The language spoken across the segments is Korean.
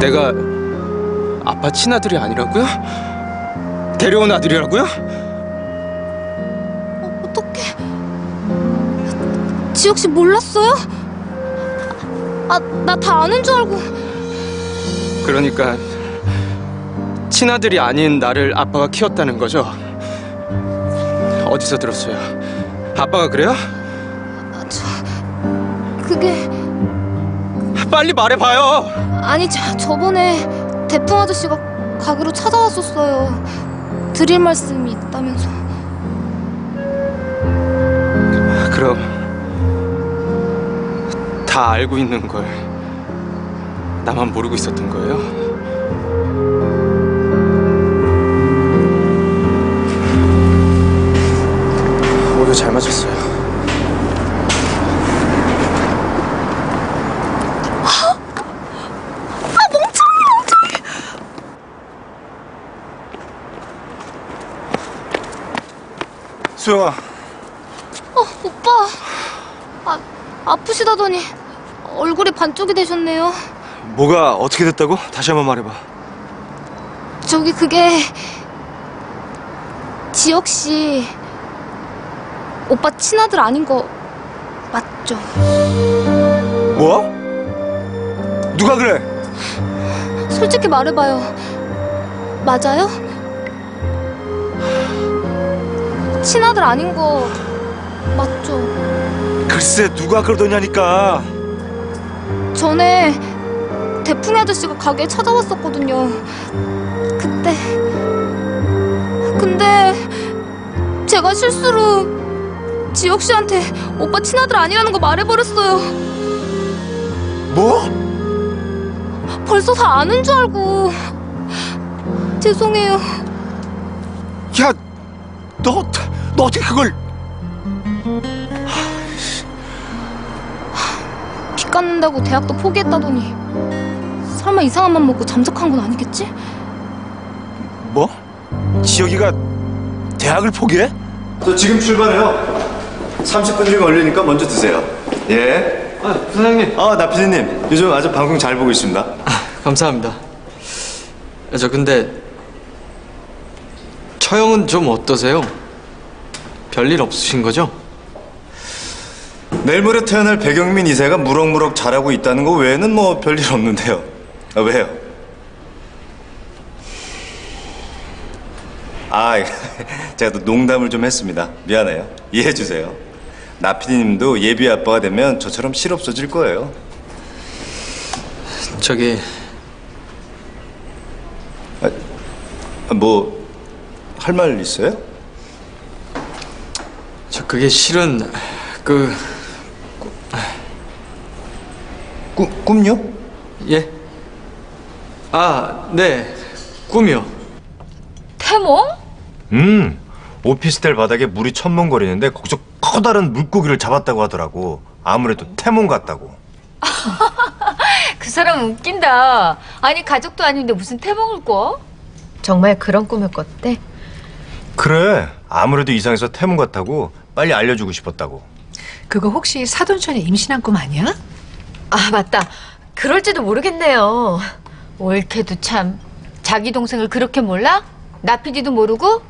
내가 아빠 친아들이 아니라고요? 데려온 아들이라고요? 어, 어떡해. 지혁 씨 몰랐어요? 아, 나 다 아는 줄 알고. 그러니까 친아들이 아닌 나를 아빠가 키웠다는 거죠? 어디서 들었어요? 아빠가 그래요? 아, 저 그게 빨리 말해봐요. 아니 자, 저번에 대풍 아저씨가 가게로 찾아왔었어요. 드릴 말씀이 있다면서. 그럼 다 알고 있는 걸 나만 모르고 있었던 거예요? 오히려 잘 맞았어요. 수영아, 어, 오빠. 아, 아프시다더니 얼굴이 반쪽이 되셨네요. 뭐가 어떻게 됐다고? 다시 한번 말해봐. 저기 그게 지혁 씨 오빠 친아들 아닌 거 맞죠? 뭐? 누가 그래? 솔직히 말해봐요. 맞아요? 친아들 아닌 거 맞죠? 글쎄 누가 그러더냐니까. 전에 대풍이 아저씨가 가게에 찾아왔었거든요. 그때 근데 제가 실수로 지혁 씨한테 오빠 친아들 아니라는 거 말해버렸어요. 뭐? 벌써 다 아는 줄 알고 죄송해요. 야, 너, 너 어떻게 그걸? 빚 갚는다고 대학도 포기했다더니 설마 이상한 맘 먹고 잠적한 건 아니겠지? 뭐? 지혁이가 대학을 포기해? 저 지금 출발해요. 30분 좀 걸리니까 먼저 드세요. 예. 아, 사장님. 아, 나 피디님. 요즘 아주 방송 잘 보고 있습니다. 감사합니다. 저 근데 처형은 좀 어떠세요? 별일 없으신 거죠? 내일 모레 태어날 배경민 2세가 무럭무럭 잘하고 있다는 거 외에는 뭐 별일 없는데요. 아, 왜요? 아, 제가 또 농담을 좀 했습니다. 미안해요. 이해해 주세요. 나피디님도 예비 아빠가 되면 저처럼 실없어질 거예요. 저기 아, 뭐 할 말 있어요? 저 그게 실은 그 꿈, 꿈요? 예? 아, 네. 꿈이요. 태몽? 음, 오피스텔 바닥에 물이 첨벙거리는데 거기서 커다란 물고기를 잡았다고 하더라고. 아무래도 태몽 같다고. 그 사람 웃긴다. 아니 가족도 아닌데 무슨 태몽을 꿔? 정말 그런 꿈을 꿨대? 그래, 아무래도 이상해서 태몽 같다고 빨리 알려주고 싶었다고. 그거 혹시 사돈촌이 임신한 꿈 아니야? 아 맞다. 그럴지도 모르겠네요. 올케도 참 자기 동생을 그렇게 몰라? 나피디도 모르고?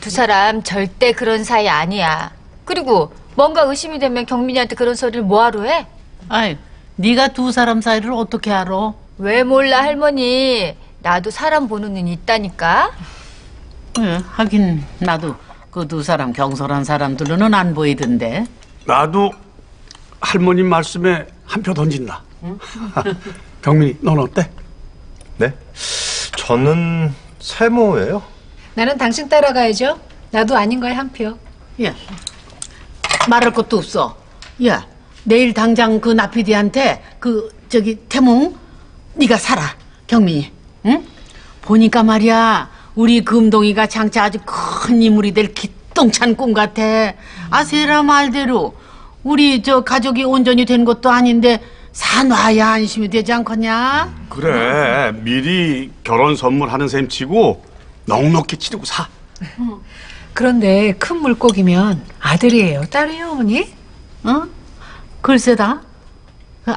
두 사람 절대 그런 사이 아니야. 그리고 뭔가 의심이 되면 경민이한테 그런 소리를 뭐하러 해? 아이, 네가 두 사람 사이를 어떻게 알아? 왜 몰라 할머니? 나도 사람 보는 눈이 있다니까. 예, 하긴 나도 그 두 사람 경솔한 사람들로는 안 보이던데. 나도 할머님 말씀에 한 표 던진다. 경민이, 넌 어때? 네? 저는 세모예요. 나는 당신 따라가야죠. 나도 아닌 거에 한 표. 야, 말할 것도 없어. 야, 내일 당장 그 나피디한테 그 저기 태몽 네가 살아, 경민이. 응? 보니까 말이야, 우리 금동이가 장차 아주 큰 인물이 될 기똥찬 꿈 같아. 아세라 말대로 우리 저 가족이 온전히 된 것도 아닌데 사놔야 안심이 되지 않겠냐? 그래, 미리 결혼 선물하는 셈 치고 넉넉히 치르고 사. 그런데 큰 물고기면 아들이에요, 딸이에요, 어머니? 어? 글쎄다. 그